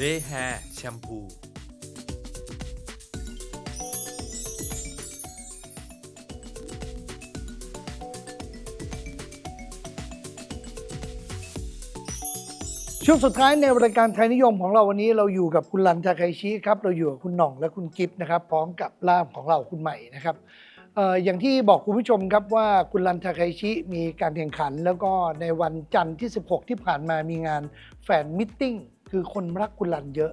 เดย์แฮร์แชมพูช่วงสุดท้ายในรายการไทยนิยมของเราวันนี้เราอยู่กับคุณลันทาไคชิครับเราอยู่กับคุณหน่องและคุณกิฟนะครับพร้อมกับล่ามของเราคุณใหม่นะครับเอ่ออย่างที่บอกคุณผู้ชมครับว่าคุณลันทาไคชิมีการแข่งขัน แล้วก็ในวันจันทร์ที่ 16 ที่ผ่านมามีงานแฟนมิทติ้ง คือคนรักคุณลันเยอะ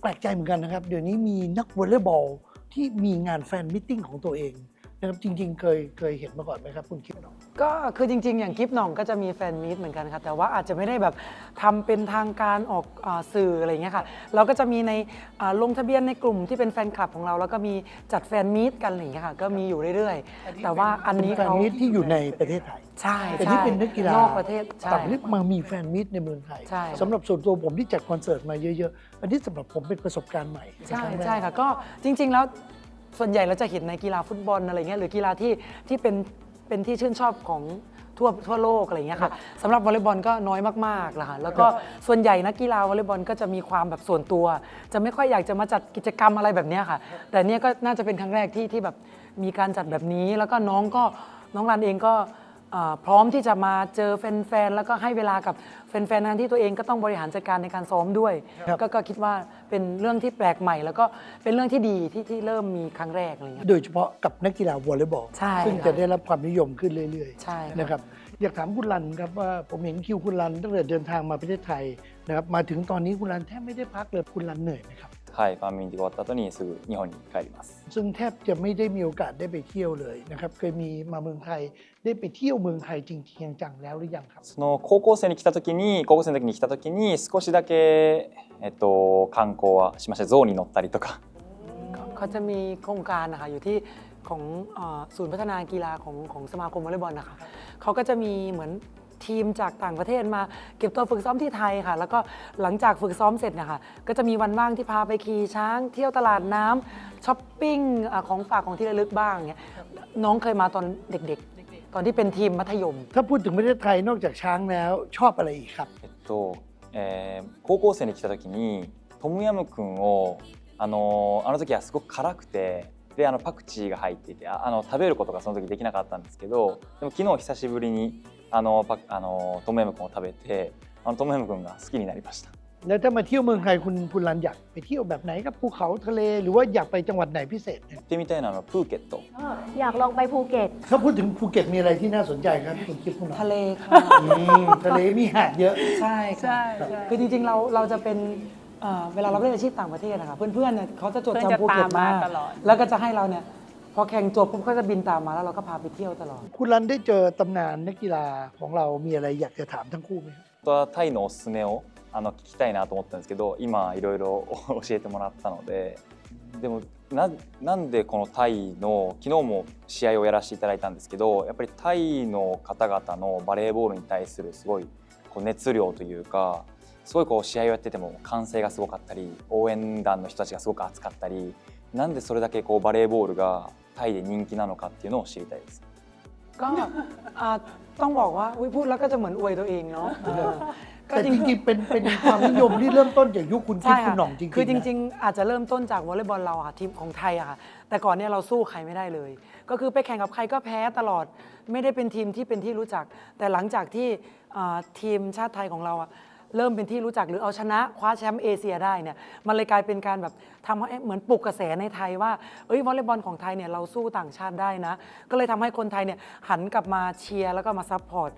แปลกใจเหมือนกันนะครับ เดี๋ยวนี้มีนักวอลเลย์บอลที่มีงานแฟนมิทติ้งของตัวเอง นะครับจริง ๆ เคยเคยเห็นมาก่อนไหมครับ คุณกิฟต์หน่อง ก็คือจริง ๆ อย่างกิฟหน่องก็จะมีแฟนมีตเหมือนกันค่ะแต่ว่าอาจจะไม่ได้แบบทำเป็นทางการออกอาสื่ออะไรอย่างเงี้ยค่ะ เราก็จะมีในอ่าลงทะเบียนในกลุ่มที่เป็นแฟนคลับของเรา แล้วก็มีจัดแฟนมีตกันอะไรอย่างเงี้ยค่ะ ก็มีอยู่เรื่อยๆ แต่ว่าอันนี้แฟนเขามิตที่อยู่ในประเทศไทย ใช่แต่ใช่นี่เป็นนักกีฬานอกประเทศใช่ ต่างประเทศมามีแฟนมิตในเมืองไทยใช่ สำหรับส่วนตัวผมที่จัดคอนเสิร์ตมาเยอะ ๆ อันนี้สำหรับผมเป็นประสบการณ์ใหม่ใช่นรั้งแรก ใช่ค่ะก็จริง ๆ แล้ว ส่วนใหญ่เราจะเห็นในกีฬาฟุตบอลอะไรเงี้ยหรือกีฬาที่ที่เป็นเป็นที่ชื่นชอบของทั่วทั่วโลกอะไรเงี้ยค่ะสำหรับวอลเลย์บอลก็น้อยมากๆละค่ะแล้วก็ส่วนใหญ่นักกีฬาวอลเลย์บอลก็จะมีความแบบส่วนตัว จะไม่ค่อยอยากจะมาจัดกิจกรรมอะไรแบบเนี้ยค่ะ แต่เนี้ยก็น่าจะเป็นครั้งแรกที่ที่แบบมีการจัดแบบนี้ แล้วก็น้องก็น้องรันเองก็ อ่าพร้อมที่จะมาเจอแฟนๆ แล้วก็ให้เวลากับแฟนๆนั้นที่ตัวเองก็ต้องบริหารจัดการในการซ้อมด้วยครับก็ก็คิดว่าเป็นเรื่องที่แปลกใหม่ แล้วก็เป็นเรื่องที่ดีที่ที่เริ่มมีครั้งแรกอะไรเงี้ย โดยเฉพาะกับนักกีฬาวอลเลย์บอลใช่ซึ่งค่ะจะได้รับความนิยมขึ้นเรื่อยใช่ค่ะๆนะครับอยากถามคุณรันครับว่าผมเห็นคิวคุณรันตั้งแต่เดินทางมาประเทศไทยนะครับมาถึงตอนนี้คุณรันแทบไม่ได้พักเลยคุณรันเหนื่อยไหมครับ はい、ファンミーティング終わった後にすぐ日本に帰ります。 ซึ่งแทบจะไม่ได้มีโอกาสได้ไปเที่ยวเลยนะครับเคยมีมาเมืองไทยได้ไปเที่ยวเมืองไทยจริงๆจังๆแล้วหรือยังครับ その高校生に来た時に高校生の時に来た時に少しだけ、えっと、観光はしました象に乗ったりとか เขาจะมีโครงการนะคะอยู่ที่ของอ่าศูนย์พัฒนากีฬาของของสมาคมวอลเลย์บอลนะคะเขาก็จะมีเหมือน ทีมจากต่างประเทศมาเก็บตัวฝึกซ้อมที่ไทยค่ะ แล้วก็หลังจากฝึกซ้อมเสร็จเนะคะก็จะมีวันว่างที่พาไปขี่ช้าง เที่ยวตลาดน้ำช้อปปิ้งอาของฝากของที่ระลึกบ้างเงี้ยน้องเคยมาตอนเด็กๆ ตอนที่เป็นทีมมัธยม ถ้าพูดถึงประเทศไทยนอกจากช้างแล้วชอบอะไรอีกครับ えっと、えー高校生に来た時にトムヤムクンをあのあの時はすごく辛くてであのパクチーが入っていてああの食べることがその時できなかったんですけどでも昨日久しぶりに あのパあのトムヤムクンを食べてあのトムヤムクンが好きになりました แล้วถ้ามาเที่ยวเมืองไทยคุณคุณรันอยากไปเที่ยวแบบไหนครับภูเขาทะเล หรือว่าอยากไปจังหวัดไหนพิเศษเนี่ย 行ってみたいのはあのプーケット อยากลองไปภูเก็ต ถ้าพูดถึงภูเก็ตมีอะไรที่น่าสนใจครับคุณคิดคุณหน่อย ทะเลค่ะ อืมทะเลมีหาดเยอะ ใช่ค่ะคือจริงๆ เราเราจะเป็นเอ่อเวลาเราเล่นอาชีพต่างประเทศนะคะเพื่อนๆเนี่ยเขาจะจด เพื่อนจะ จำภูเก็ต ตามมาม าก ตลอด แล้วก็จะให้เราเนี่ยพ อแข่งจบปุ๊บก็จะบินตามมาแล้วเราก็พาไปเที่ยวตลอด คุณรันได้เจอตำนานนักกีฬาของเรามีอะไรอยากจะถามทั้งคู่ไหมครับ 本当はタイのおすすめをあの聞きたいなと思ったんですけど今いろいろ教えてもらったのででもななんでこのタイの昨日も試合をやらせていただいたんですけどやっぱりタイの方々のバレーボールに対するすごいこう熱量というかすごいこう試合をやってても歓声がすごかったり応援団の人たちがすごく熱かったり なんでそれだけこうバレーボールがタイで人気なのかっていうのを知りたいです。 ก็อ่าต้องบอกว่าอุ๊ยพูดแล้วก็จะเหมือนอวยตัวเองเนาะเออก็ แต่ จ จ ริง ริงๆเป็นเป็นความนิยมที่เริ่มต้นจากยุคคุณคิ ใช่ ดคุ ค่ะ ณหน่องจริงๆ คือจ นะ ริง ๆ อาจจะเริ่มต้นจากวอลเลย์บอลเราอะค่ะทีมของไทยอะค่ะแต่ก่อนเนี่ยเราสู้ใครไม่ได้เลย ก็คือไปแข่งกับใครก็แพ้ตลอดไม่ได้เป็นทีมที่เป็นที่รู้จัก แต่หลังจากที่อ่าทีมชาติไทยของเราอะ เริ่มเป็นที่รู้จักหรือเอาชนะคว้าแชมป์เอเชียได้เนี่ยมันเลยกลายเป็นการแบบทำให้เหมือนปลุกกระแสในไทยว่าเอ้ยวอลเลย์บอลของไทยเนี่ยเราสู้ต่างชาติได้นะ ก็เลยทำให้คนไทยเนี่ยหันกลับมาเชียร์แล้วก็มาซัพพอร์ต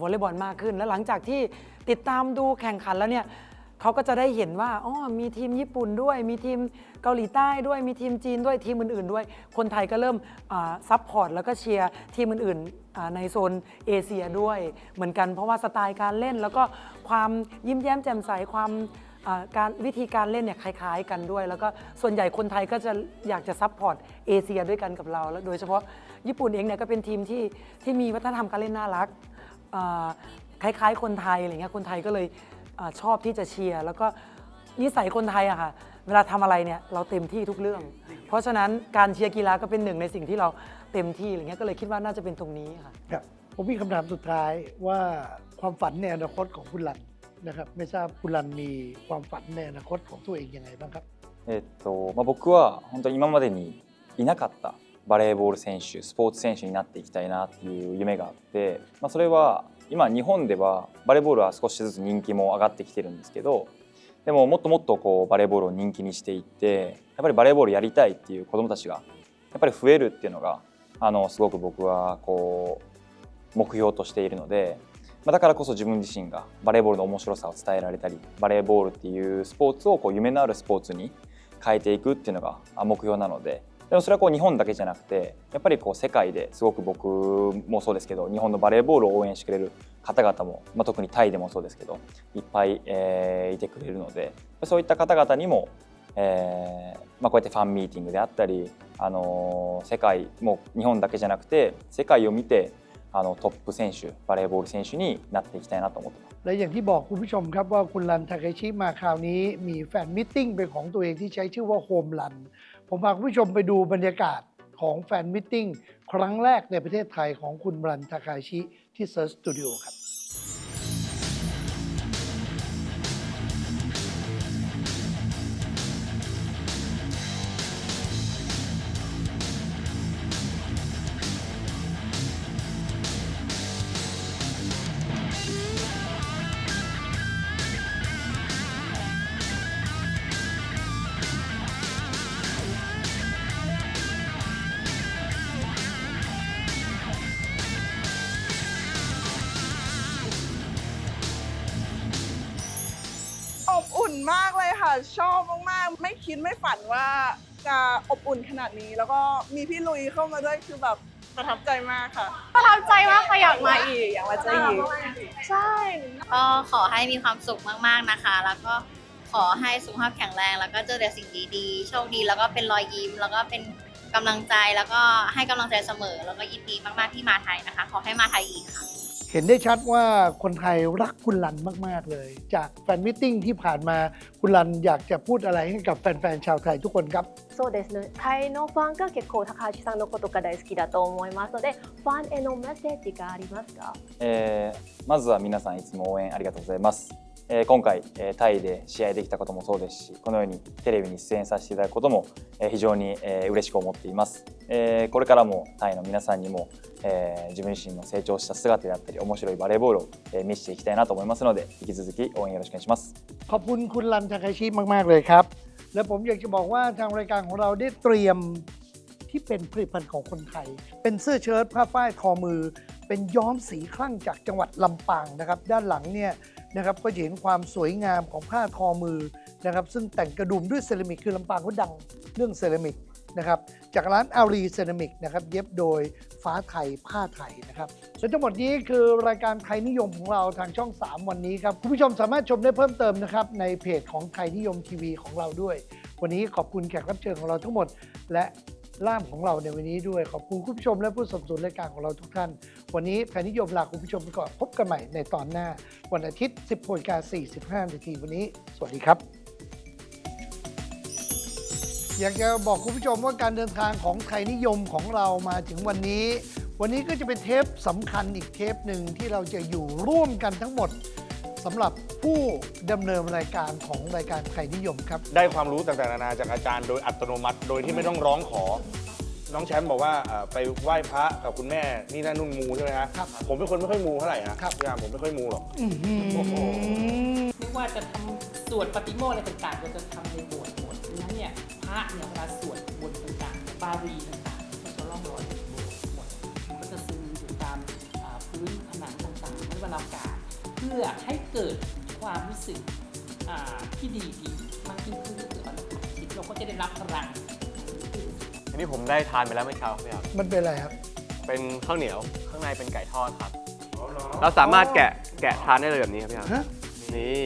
วอลเลย์บอลมากขึ้น แล้วหลังจากที่ติดตามดูแข่งขันแล้วเนี่ย เขาก็จะได้เห็นว่าอ๋อมีทีมญี่ปุ่นด้วย มีทีมเกาหลีใต้ด้วย มีทีมจีนด้วย ทีมอื่น ๆ ด้วย คนไทยก็เริ่มซัพพอร์ตแล้วก็เชียร์ทีมอื่นๆในโซนเอเชียด้วย เหมือนกันเพราะว่าสไตล์การเล่น แล้วก็ความยิ้มแย้มแจ่มใสความการวิธีการเล่นเนี่ยคล้าย ๆ กันด้วย แล้วก็ส่วนใหญ่คนไทยก็จะอยากจะซัพพอร์ตเอเชียด้วยกันกับเรา แล้วโดยเฉพาะญี่ปุ่นเองเนี่ยก็เป็นทีมที่ที่มีวัฒนธรรมการเล่นน่ารักคล้ายๆ คนไทยอะไรเงี้ยคนไทยก็เลย อาชอบที่จะเชียร์แล้วก็นิสัยคนไทยอะค่ะเวลาทำอะไรเนี่ยเราเต็มที่ทุกเรื่อง เพราะฉะนั้นการเชียร์กีฬาก็เป็นหนึ่งในสิ่งที่เราเต็มที่อะไรเงี้ยก็เลยคิดว่าน่าจะเป็นตรงนี้ค่ะ ครับผมมีคำถามสุดท้ายว่าความฝันในอนาคตของคุณรัน นะครับ ไม่ทราบคุณรันมีความฝันในอนาคตของตัวเองยังไงบ้างครับ えっとまあ、僕は本当に今までにいなかったバレーボール選手スポーツ選手になっていきたいなっていう夢があって、まあ、それは 今日本ではバレーボールは少しずつ人気も上がってきてるんですけどでももっともっとこうバレーボールを人気にしていってやっぱりバレーボールやりたいっていう子どもたちがやっぱり増えるっていうのがあのすごく僕はこう目標としているので、まあ、だからこそ自分自身がバレーボールの面白さを伝えられたりバレーボールっていうスポーツをこう夢のあるスポーツに変えていくっていうのが目標なのででもそれはこう日本だけじゃなくてやっぱりこう世界ですごく僕もそうですけど日本のバレーボールを応援してくれる方々も、まあ、特にタイでもそうですけどいっぱい、えーいてくれるのでそういった方々にも、えーまあ、こうやってファンミーティングであったり、あのー世界もう日本だけじゃなくて世界を見てあのトップ選手バレーボール選手になっていきたいなと思ってます。 และอย่างที่บอกคุณผู้ชมครับว่าคุณรันทาเคชิมาคราวนี้มีแฟนมิทติ้งเป็นของตัวเองที่ใช้ชื่อว่าโฮมรัน ผมพาคุณผู้ชมไปดูบรรยากาศของแฟนมิทติ้งครั้งแรกในประเทศไทยของคุณรันทาคาชิที่เซิร์ชสตูดิโอครับ ชอบมากๆ ไม่คิดไม่ฝันว่าจะอบอุ่นขนาดนี้ แล้วก็มีพี่ลุยเข้ามาด้วยคือแบบประทับใจมากค่ะ ประทับใจมากค่ะอยากมาอีกอยากมาเจออีกใช่ก็ขอให้มีความสุขมากๆนะคะ แล้วก็ขอให้สุขภาพแข็งแรง แล้วก็เจอแต่สิ่งดีๆ โชคดีแล้วก็เป็นรอยยิ้ม แล้วก็เป็นกำลังใจแล้วก็ให้กำลังใจเสมอ แล้วก็ยินดีมากๆที่มาไทยนะคะ ขอให้มาไทยอีกค่ะ เห็นได้ชัดว่าคนไทยรักคุณรันมาก ๆ เลย จากแฟนมิทติ้งที่ผ่านมาคุณรันอยากจะพูดอะไรให้กับแฟน ๆ ชาวไทยทุกคนครับ そうですねタイのファンが結構高橋さんのことが大好きだと思いますのでファンへのメッセージがありますかえーまずは皆さんいつも応援ありがとうございます、 えー今回、えータイで試合できたこともそうですしこのようにテレビに出演させていただくことも、えー非常に、えー嬉しく思っています、えーこれからもタイの皆さんにも、えー自分自身の成長した姿であったり面白いバレーボールを、えー見せていきたいなと思いますので引き続き応援よろしくお願いします ขอบคุณคุณรันทาคาชิมาก ๆ เลยครับ และผมอยากจะบอกว่าทางรายการของเราได้เตรียมที่เป็นผลิตภัณฑ์ของคนไทย เป็นเสื้อเชิ้ตผ้าฝ้ายทอมือ เป็นย้อมสีคลั่งจากจังหวัดลำปางนะครับ ด้านหลังเนี่ย นะครับก็จะเห็นความสวยงามของผ้าทอมือนะครับซึ่งแต่งกระดุมด้วยเซรามิกคือลำปางเขาดังเรื่องเซรามิกนะครับจากร้านอารีเซรามิกนะครับเย็บโดยฟ้าไทยผ้าไทยนะครับและทั้งหมดนี้คือรายการไทยนิยมของเราทางช่อง 3 วันนี้ครับคุณผู้ชมสามารถชมได้เพิ่มเติมนะครับในเพจของไทยนิยมทีวีของเราด้วย วันนี้ขอบคุณแขกรับเชิญของเราทั้งหมด และ ล่ามของเราในวันนี้ด้วย ขอบคุณคุณผู้ชมและผู้สนับสนุนรายการของเราทุกท่าน วันนี้ไทยนิยมลาคุณผู้ชมไปก่อนพบกันใหม่ในตอนหน้า วันอาทิตย์ 10นาฬิกา45นาทีวันนี้ สวัสดีครับ อยากจะบอกคุณผู้ชมว่าการเดินทางของไทยนิยมของเรามาถึงวันนี้ วันนี้ก็จะเป็นเทปสำคัญอีกเทปหนึ่งที่เราจะอยู่ร่วมกันทั้งหมด สำหรับผู้ดำเนินรายการของรายการไทยนิยมครับ ได้ความรู้ต่างๆนานาจากอาจารย์โดยอัตโนมัติ โดยที่ไม่ต้องร้องขอ น้องแชมป์บอกว่าเอ่อไปไหว้พระกับคุณแม่นี่นั่นนุ่นมูใช่ไหมฮะครับผมเป็นคนไม่ค่อยมูเท่าไหร่ฮะครับ พี่อาร์มผมไม่ค่อยมูหรอกอื้อหือไม่ว่าจะทำสวดปฏิโมกข์อะไรต่างๆเราจะทำในโบสถ์หมดดังนั้นเนี่ยพระเนี่ยเวลาสวดบทต่างๆ บาลีต่างๆก็จะล่องลอย พื่อให้เกิดความรู้สึกอ่าที่ดีดีๆมากยิ่งขึ้นก็คือวันจิตเราก็จะได้รับพลังอันนี้ผมได้ทานไปแล้วเมื่อเช้าครับ มันเป็นอะไรครับ เป็นข้าวเหนียวข้างในเป็นไก่ทอดครับ เราสามารถแกะแกะทานได้เลยแบบนี้ครับพี่ครับฮะนี่